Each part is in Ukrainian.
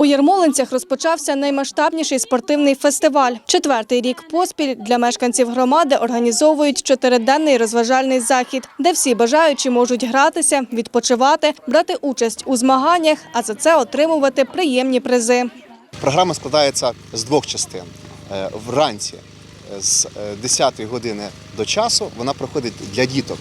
У Ярмолинцях розпочався наймасштабніший спортивний фестиваль. Четвертий рік поспіль для мешканців громади організовують чотириденний розважальний захід, де всі бажаючі можуть гратися, відпочивати, брати участь у змаганнях, а за це отримувати приємні призи. Програма складається з двох частин. Е, Вранці е, з 10 години до часу вона проходить для діток.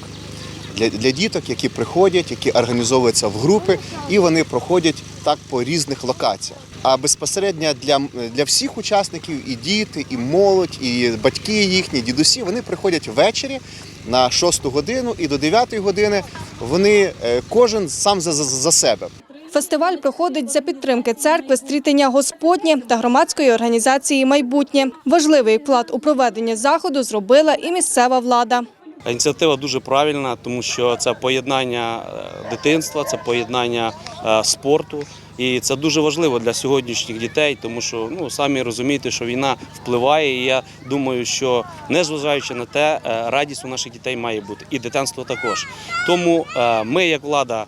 Для, для діток, які приходять, які організовуються в групи, і вони проходять так по різних локаціях. А безпосередньо для, для всіх учасників і діти, і молодь, і батьки їхні, дідусі, вони приходять ввечері на 6 годину і до 9 години вони е, кожен сам за, за, за себе. Фестиваль проходить за підтримки церкви «Стрітення Господнє» та громадської організації «Майбутнє». Важливий вклад у проведення заходу зробила і місцева влада. Ініціатива дуже правильна, тому що це поєднання е, дитинства, це поєднання е, спорту. І це дуже важливо для сьогоднішніх дітей, тому що ну самі розумієте, що війна впливає. І я думаю, що незважаючи на те, е, радість у наших дітей має бути, і дитинство також. Тому ми, як влада,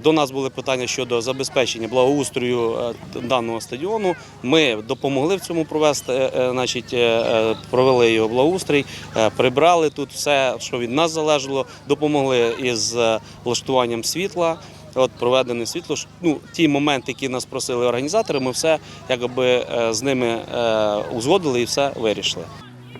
до нас були питання щодо забезпечення благоустрою е, даного стадіону. Ми допомогли в цьому провести, е, е, значить, е, е, провели його благоустрій, е, прибрали тут все, що від нас залежало, допомогли із е, влаштуванням світла. От проведене світло. Ну, ті моменти, які нас просили організатори, ми все якби е, з ними е, узгодили і все вирішили.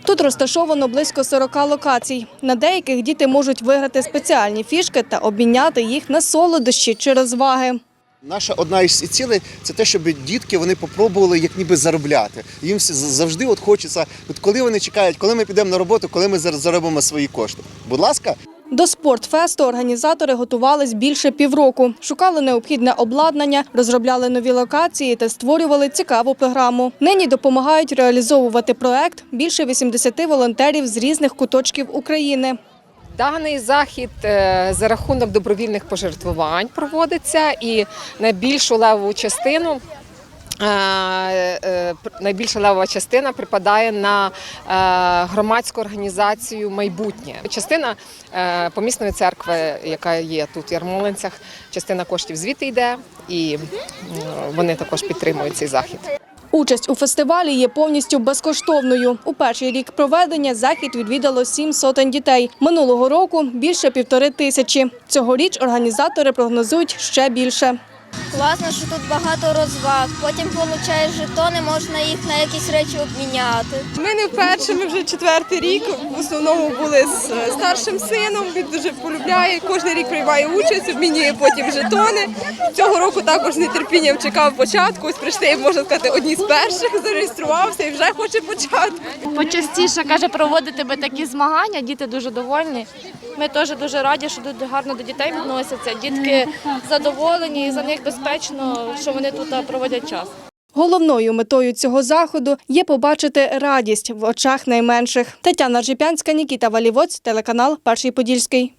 Тут розташовано близько 40 локацій. На деяких діти можуть виграти спеціальні фішки та обміняти їх на солодощі чи розваги. Наша одна із цілей це те, щоб дітки вони попробували як ніби заробляти. Їм завжди от хочеться, от коли вони чекають, коли ми підемо на роботу, коли ми зар- заробимо свої кошти. Будь ласка, До спортфесту організатори готувались більше півроку. Шукали необхідне обладнання, розробляли нові локації та створювали цікаву програму. Нині допомагають реалізовувати проект більше 80 волонтерів з різних куточків України. Даний захід е, за рахунок добровільних пожертвувань проводиться і найбільшу левову частину. Е, е, Найбільша левова частина припадає на е, громадську організацію майбутнє. Частина помісної церкви, яка є тут в Ярмолинцях, частина коштів звідти йде, і вони також підтримують цей захід. Участь у фестивалі є повністю безкоштовною. У перший рік проведення захід відвідало сім сотень дітей. Минулого року більше півтори тисячі. Цьогоріч організатори прогнозують ще більше. Класно, що тут багато розваг. Потім получаєш жетони, можна їх на якісь речі обміняти. Ми не вперше, ми вже четвертий рік. В основному були з е, старшим сином. Він дуже полюбляє. Кожен рік приймає участь, обмінює потім жетони. Цього року також з нетерпінням чекав початку. Ось прийшли, можна сказати, одні з перших, зареєструвався і вже хоче початку. почастіше каже проводитиме такі змагання. Діти дуже довольні. Ми теж дуже раді, що тут гарно до дітей відносяться. Дітки задоволені і за них безпечно, що вони тут проводять час. Головною метою цього заходу є побачити радість в очах найменших. Тетяна Жипянська, Нікіта Валівоць, телеканал Перший Подільський.